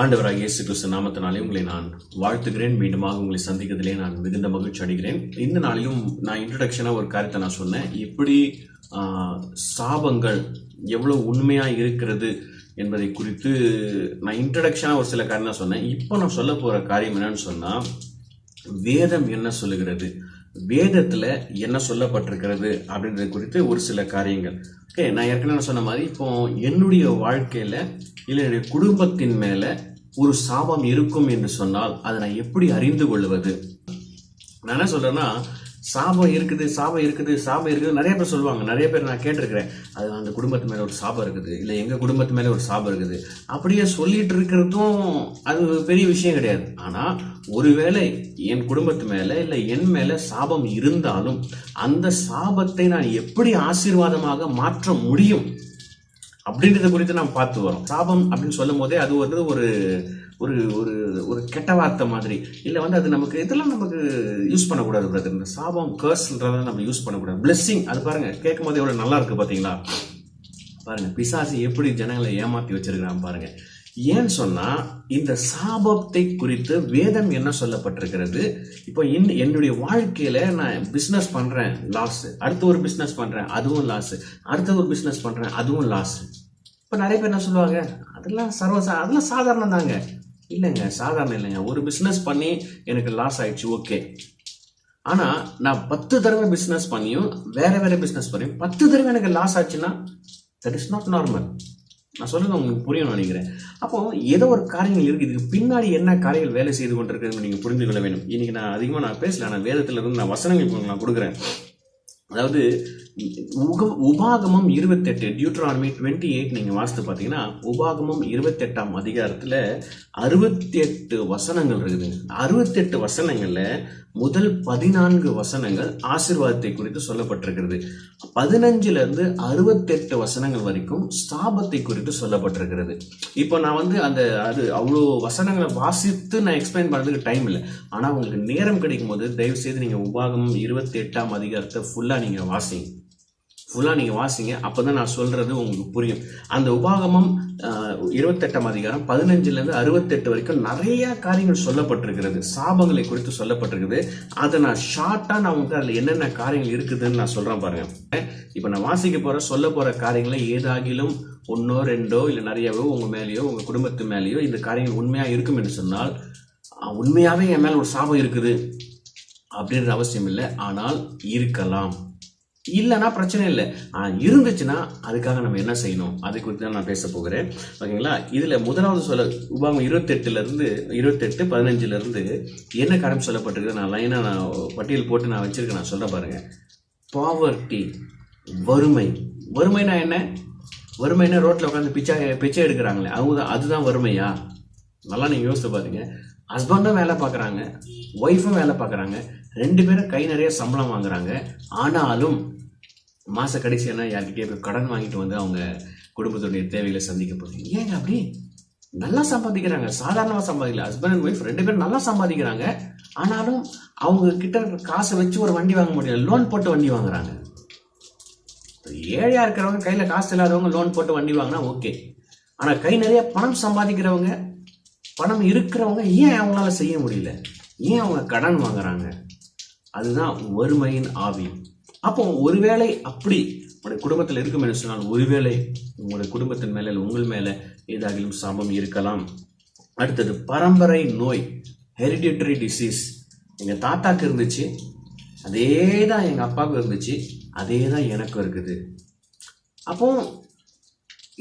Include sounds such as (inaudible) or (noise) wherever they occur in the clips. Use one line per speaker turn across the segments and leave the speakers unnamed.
ஆண்டவராக இயேசு கிறிஸ்து நாமத்தினாலே உங்களை நான் வாழ்த்துகிறேன். மீண்டுமாக உங்களை சந்திக்கிறதுலே நான் மிகுந்த மகிழ்ச்சி அடைகிறேன். இந்த நாளையும் நான் இன்ட்ரடக்ஷனாக ஒரு காரியத்தை நான் சொன்னேன். எப்படி சாபங்கள் எவ்வளோ உண்மையாக இருக்கிறது என்பதை குறித்து நான் இன்ட்ரடக்ஷனாக ஒரு சில காரியம் தான் சொன்னேன். இப்போ நான் சொல்ல போகிற காரியம் என்னன்னு சொன்னால் வேதம் என்ன சொல்லுகிறது? வேதத்துல என்ன சொல்லப்பட்டிருக்கிறது அப்படின்றது குறித்து ஒரு சில காரியங்கள். ஓகே நான் ஏற்கனவே சொன்ன மாதிரி இப்போ என்னுடைய வாழ்க்கையில இல்லை என்னுடைய குடும்பத்தின் மேல ஒரு சாபம் இருக்கும் என்று சொன்னால் அதை நான் எப்படி அறிந்து கொள்வது? நான் என்ன சொல்றேன்னா சாபம் இருக்குது சாபம் இருக்குது சாபம் இருக்குது. நிறைய பேர் சொல்லுவாங்க நிறைய பேர் நான் கேட்டிருக்கிறேன். அது அந்த குடும்பத்து மேலே ஒரு சாபம் இருக்குது. இல்லை எங்கள் குடும்பத்து மேலே ஒரு சாபம் இருக்குது. அப்படியே சொல்லிட்டு இருக்கிறதும் அது பெரிய விஷயம் கிடையாது. ஆனால் ஒருவேளை என் குடும்பத்து மேலே இல்லை என் மேலே சாபம் இருந்தாலும் அந்த சாபத்தை நான் எப்படி ஆசீர்வாதமாக மாற்ற முடியும் அப்படின்றத குறித்து நாம் பார்த்து வரோம். சாபம் அப்படின்னு சொல்லும் போதே அது வந்து ஒரு ஒரு ஒரு ஒரு கெட்ட வார்த்தை மாதிரி. இல்லை வந்து அது நமக்கு இதெல்லாம் நமக்கு யூஸ் பண்ணக்கூடாது பிரதர் இந்த சாபம் கேர்ஸ்ன்றதை நம்ம யூஸ் பண்ணக்கூடாது. பிளெஸ்ஸிங் அது பாருங்கள் கேட்கும் போது எவ்வளோ நல்லா இருக்குது பார்த்தீங்களா பாருங்கள் பிசாசு எப்படி ஜனங்களை ஏமாற்றி வச்சிருக்கிறான் பாருங்கள் ஏன்னு சொன்னா இந்த சாபத்தை குறித்து வேதம் என்ன சொல்லப்பட்டிருக்கிறது? இப்போ இன் என்னுடைய வாழ்க்கையில நான் பிசினஸ் பண்றேன் லாஸ் அடுத்து ஒரு பிசினஸ் பண்றேன் அதுவும் லாஸ் அடுத்த ஒரு பிசினஸ் பண்றேன் அதுவும் லாஸ் இப்போ நிறைய பேர் என்ன சொல்லுவாங்க? அதெல்லாம் சர்வசா அதெல்லாம் சாதாரணம் தாங்க இல்லைங்க சாதாரண இல்லைங்க. ஒரு பிஸ்னஸ் பண்ணி எனக்கு லாஸ் ஆயிடுச்சு ஓகே ஆனால் நான் பத்து தடவை பிஸ்னஸ் பண்ணியும் வேற வேற பிஸ்னஸ் பண்ணியும் பத்து தடவை எனக்கு லாஸ் ஆச்சுன்னா தட் இஸ் நாட் நார்மல் நான் சொல்றது உங்களுக்கு புரியணும்னு நினைக்கிறேன். அப்போ ஏதோ ஒரு காரியங்கள் இருக்குது இதுக்கு பின்னாடி என்ன காரியங்கள் வேலை செய்து கொண்டிருக்குதுன்னு நீங்கள் புரிந்து கொள்ள வேண்டும். இன்னைக்கு நான் அதிகமாக நான் பேசல நான் வேதத்துல இருந்து நான் வசனங்கள் நான் கொடுக்குறேன். அதாவது உக- உபாகமம் இருபத்தெட்டு டியூட்ரானமி டுவெண்ட்டி எயிட் நீங்கள் வாசித்து பார்த்தீங்கன்னா உபாகமம் இருபத்தெட்டாம் அதிகாரத்தில் அறுபத்தி எட்டு வசனங்கள் இருக்குதுங்க. அறுபத்தெட்டு வசனங்களில் முதல் பதினான்கு வசனங்கள் ஆசிர்வாதத்தை குறித்து சொல்லப்பட்டிருக்கிறது. பதினஞ்சுல இருந்து அறுபத்தெட்டு வசனங்கள் வரைக்கும் ஸ்தாபத்தை குறித்து சொல்லப்பட்டிருக்கிறது. இப்போ நான் வந்து அந்த அது அவ்வளோ வசனங்களை வாசித்து நான் எக்ஸ்பிளைன் பண்ணுறதுக்கு டைம் இல்லை. ஆனால் உங்களுக்கு நேரம் கிடைக்கும் போது தயவு செய்து நீங்கள் உபாகம் இருபத்தி எட்டாம் அதிகாரத்தை ஃபுல்லாக நீங்கள் வாசிங்க. ஃபுல்லாக நீங்கள் வாசிங்க. அப்போ தான் நான் சொல்கிறது உங்களுக்கு புரியும். அந்த உபாகமம் இருபத்தெட்டாம் அதிகாரம் பதினஞ்சுலேருந்து அறுபத்தெட்டு வரைக்கும் நிறையா காரியங்கள் சொல்லப்பட்டிருக்கிறது. சாபங்களை குறித்து சொல்லப்பட்டிருக்குது. அதை நான் ஷார்ட்டாக நான் உங்களுக்கு அதில் என்னென்ன காரியங்கள் இருக்குதுன்னு நான் சொல்கிறேன் பாருங்க. இப்போ நான் வாசிக்க போகிற சொல்ல போகிற காரியங்களை ஏதாகிலும் ஒன்றோ ரெண்டோ இல்லை நிறையாவோ உங்கள் மேலேயோ உங்கள் குடும்பத்து மேலேயோ இந்த காரியங்கள் உண்மையாக இருக்கும் என்று சொன்னால் உண்மையாகவே என் மேலே ஒரு சாபம் இருக்குது அப்படின்ற அவசியம் இல்லை. ஆனால் இருக்கலாம். இல்லைன்னா பிரச்சனை இல்லை. ஆனால் இருந்துச்சுன்னா அதுக்காக நம்ம என்ன செய்யணும்? அதை குறித்து தான் நான் பேச போகிறேன். ஓகேங்களா? இதில் முதலாவது சொல்ல உபாகம் இருபத்தெட்டுலேருந்து இருபத்தெட்டு பதினஞ்சுலேருந்து என்ன காரணம் சொல்லப்பட்டிருக்கு? நான் லைனாக நான் பட்டியல் போட்டு நான் வச்சுருக்கேன். நான் சொல்ல பாருங்கள் பாவர்ட்டி வறுமை. வறுமைனா என்ன? வறுமைனா ரோட்டில் உட்காந்து பிச்சை பிச்சை எடுக்கிறாங்களே. அவங்க தான் அதுதான் வறுமையா? நல்லா நீங்கள் யோசித்து பாருங்க. ஹஸ்பண்டும் வேலை பார்க்குறாங்க. ஒய்ஃபும் வேலை பார்க்குறாங்க. ரெண்டு பேரும் கை நிறைய சம்பளம் வாங்குறாங்க. ஆனாலும் மாச கடைசியான யார்கிட்டயே போய் கடன் வாங்கிட்டு வந்து அவங்க குடும்பத்துடைய தேவைகளை சந்திக்க போகுது ஏங்க அப்படி? நல்லா சம்பாதிக்கிறாங்க. சாதாரணமாக சம்பாதிக்கல. ஹஸ்பண்ட் அண்ட் ஒய்ஃப் ரெண்டு பேரும் நல்லா சம்பாதிக்கிறாங்க. ஆனாலும் அவங்க கிட்ட இருக்கிற காசை வச்சு ஒரு வண்டி வாங்க முடியல. லோன் போட்டு வண்டி வாங்குறாங்க. ஏழையாக இருக்கிறவங்க கையில் காசு இல்லாதவங்க லோன் போட்டு வண்டி வாங்கினா ஓகே ஆனால் கை நிறைய பணம் சம்பாதிக்கிறவங்க பணம் இருக்கிறவங்க ஏன் அவங்களால செய்ய முடியல? ஏன் அவங்க கடன் வாங்குறாங்க? அதுதான் வறுமையின் ஆவி. அப்போ ஒருவேளை அப்படி உங்களுடைய குடும்பத்தில் இருக்கும் என்று சொன்னால் ஒருவேளை உங்களுடைய குடும்பத்தின் மேலே இல்லை உங்கள் மேலே ஏதாகிலும் சாபம் இருக்கலாம். அடுத்தது பரம்பரை நோய் ஹெரிடிட்டரி டிசீஸ் எங்கள் தாத்தாக்கு இருந்துச்சு அதே தான் எங்கள் அப்பாவுக்கு இருந்துச்சு அதே தான் எனக்கும் இருக்குது. அப்போ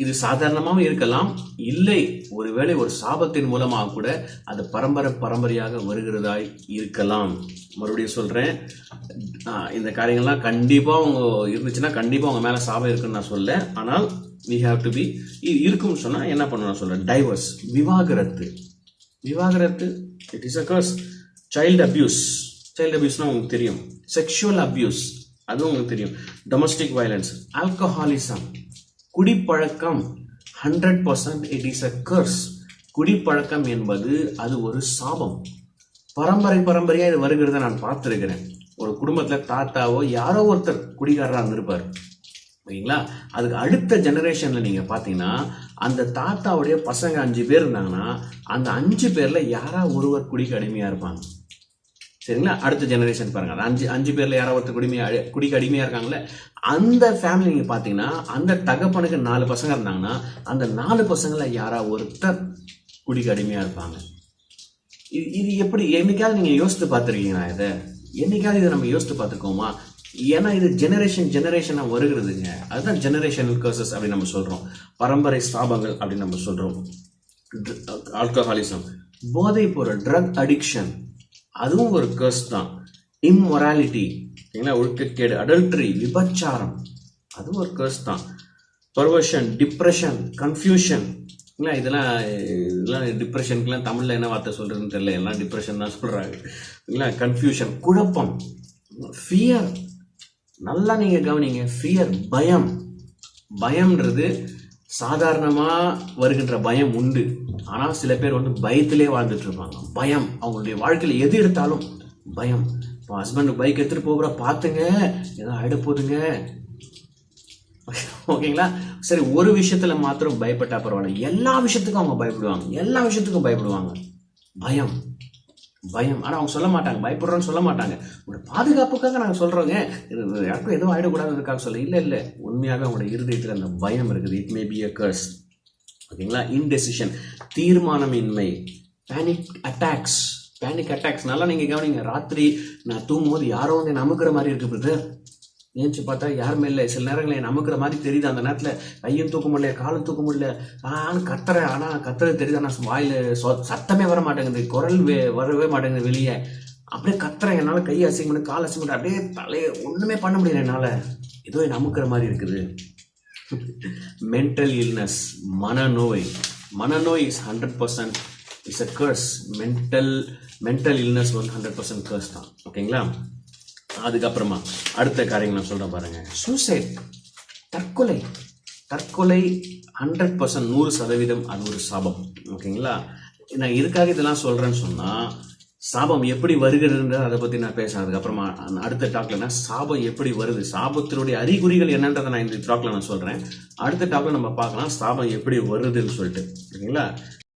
இது சாதாரணமாகவும் இருக்கலாம். இல்லை ஒருவேளை ஒரு சாபத்தின் மூலமாக கூட அது பரம்பரை பரம்பரையாக வருகிறதாய் இருக்கலாம். மறுபடியும் சொல்கிறேன் இந்த காரியங்கள்லாம் கண்டிப்பாக அவங்க இருந்துச்சுன்னா கண்டிப்பாக அவங்க மேலே சாபம் இருக்குன்னு நான் சொல்ல. ஆனால் வி ஹாவ் டு பி இருக்கும்னு சொன்னால் என்ன பண்ணணும் நான் டைவர்ஸ் விவாகரத்து. விவாகரத்து it is a curse child abuse child அப்யூஸ்னால் உங்களுக்கு தெரியும். செக்ஷுவல் அப்யூஸ் அதுவும் உங்களுக்கு தெரியும். டொமஸ்டிக் வயலன்ஸ் ஆல்கஹாலிசம் குடிப்பழக்கம் hundred percent it is a curse குடிப்பழக்கம் என்பது அது ஒரு சாபம். பரம்பரை பரம்பரையாக இது வருகிறத நான் பார்த்துருக்கிறேன். ஒரு குடும்பத்தில் தாத்தாவோ யாரோ ஒருத்தர் குடிகாரராக இருந்திருப்பார். ஓகேங்களா அதுக்கு அடுத்த ஜெனரேஷனில் நீங்கள் பார்த்தீங்கன்னா அந்த தாத்தாவுடைய பசங்க அஞ்சு பேர் இருந்தாங்கன்னா அந்த அஞ்சு பேரில் யாராக ஒருவர் குடிக்கு அடிமையாக இருப்பாங்க? சரிங்களா? அடுத்த ஜெனரேஷன் பாருங்க. அஞ்சு அஞ்சு பேர்ல யாரோ ஒருத்தர் குடிமையா குடிக்கு அடிமையா இருக்காங்களே அந்த ஃபேமிலி நீங்க பாத்தீங்கன்னா அந்த தகப்பனுக்கு நாலு பசங்க இருந்தாங்கன்னா அந்த நாலு பசங்கள்ல யாரா ஒருத்தர் குடிக்கு அடிமையா இருப்பாங்க. இது இது எப்படி என்னைக்காவது நீங்க யோசித்து பார்த்துருக்கீங்களா இதை? என்னைக்காவது இதை நம்ம யோசித்து பார்த்துருக்கோமா? ஏன்னா இது ஜெனரேஷன் ஜெனரேஷனாக வருகிறதுங்க. அதுதான் ஜெனரேஷனல் கர்சஸ் அப்படின்னு நம்ம சொல்றோம். பரம்பரை ஸ்தாபங்கள் அப்படின்னு நம்ம சொல்றோம். ஆல்கஹாலிசம் போதைப் பொருள் ட்ரக் அடிக்ஷன் அதுவும் ஒரு கர்ஸ் தான். இம்மொராலிட்டி சரிங்களா? ஒழுக்கக்கேடு அடல்ட்ரி விபச்சாரம். அதுவும் ஒரு கர்ஸ் தான். பர்வஷன் டிப்ரெஷன் கன்ஃபியூஷன் இல்லை இதெல்லாம் இதெல்லாம் டிப்ரெஷனுக்குலாம் தமிழில் என்ன வார்த்தை சொல்கிறதுன்னு தெரியல. எல்லாம் டிப்ரெஷன் தான் சொல்கிறாங்க இல்லை கன்ஃபியூஷன் குழப்பம். ஃபியர் நல்லா நீங்கள் கவனிங்க. ஃபியர் பயம். பயம்ன்றது சாதாரணமாக வருகின்ற பயம் உண்டு. ஆனால் சில பேர் வந்து பயத்திலே வாழ்ந்துட்டு இருப்பாங்க பயம். அவங்களுடைய வாழ்க்கையில் எது எடுத்தாலும் பயம். இப்போ ஹஸ்பண்ட் பைக் எடுத்துகிட்டு போகிற பார்த்துங்க. ஏதோ ஆகிட போதுங்க ஓகேங்களா? சரி ஒரு விஷயத்தில் மாத்திரம் பயப்பட்டா பரவாயில்ல. எல்லா விஷயத்துக்கும் அவங்க பயப்படுவாங்க. எல்லா விஷயத்துக்கும் பயப்படுவாங்க. பயம். பயம். ஆனால் அவங்க சொல்ல மாட்டாங்க. பயப்படுறோன்னு சொல்ல மாட்டாங்க. உங்களோட பாதுகாப்புக்காக நாங்கள் சொல்கிறோங்க இது யாருக்கும் எதுவும் ஆகிடக்கூடாதுக்காக சொல்ல இல்லை இல்லை. உண்மையாகவே அவங்களோட இருதயத்தில் அந்த பயம் இருக்குது. It may be a curse ஓகேங்களா? இன்டெசிஷன் தீர்மானமின்மை பேனிக் அட்டாக்ஸ் பேனிக் அட்டாக்ஸ் நல்லா நீங்கள் கவனிங்க. ராத்திரி நான் தூங்கும்போது யாரோ வந்து நமக்குற மாதிரி இருக்குது பிரதர் நினச்சி பார்த்தா யாருமே இல்லை. சில நேரங்களில் நமக்குற மாதிரி தெரியுது. அந்த நேரத்தில் கையும் தூக்க முடியல காலும் தூக்க முடியல. நான் கத்துறேன். ஆனால் கத்துறது தெரியுது? ஆனால் வாயில் சொ- சத்தமே வர மாட்டேங்குது. குரல் வே வரவே மாட்டேங்குது வெளியே. அப்படியே கத்துறேன். என்னால் கை அசிங்க முடியும் கால் அசிங்க முடியும் அப்படியே தலையை ஒன்றுமே பண்ண முடியல என்னால். ஏதோ நமக்குற மாதிரி இருக்குது. (laughs) மென்டல் இல்னஸ் மனநோய். மனநோய் is hundred percent is a curse mental mental illness வந்து ஹண்ட்ரட் பர்சன்ட் கர்ஸ் தான். ஓகேங்களா அதுக்கப்புறமா அடுத்த காரியம் நான் சொல்கிறேன் பாருங்கள் சூசைட் தற்கொலை. தற்கொலை ஹண்ட்ரட் பர்சன்ட் நூறு சதவீதம் அது ஒரு சாபம். ஓகேங்களா நான் இதுக்காக இதெல்லாம் சொல்கிறேன்னு சொன்னால் சாபம் எப்படி வருகிறதுன்றது அதை பற்றி நான் பேசுகிறேன் அதுக்கப்புறமா அந்த அடுத்த டாக்லனா சாபம் எப்படி வருது? சாபத்தினுடைய அறிகுறிகள் என்னன்றதை நான் இந்த டாக்ல நான் சொல்கிறேன் அடுத்த டாக்ல நம்ம பார்க்கலாம் சாபம் எப்படி வருதுன்னு சொல்லிட்டு. ஓகேங்களா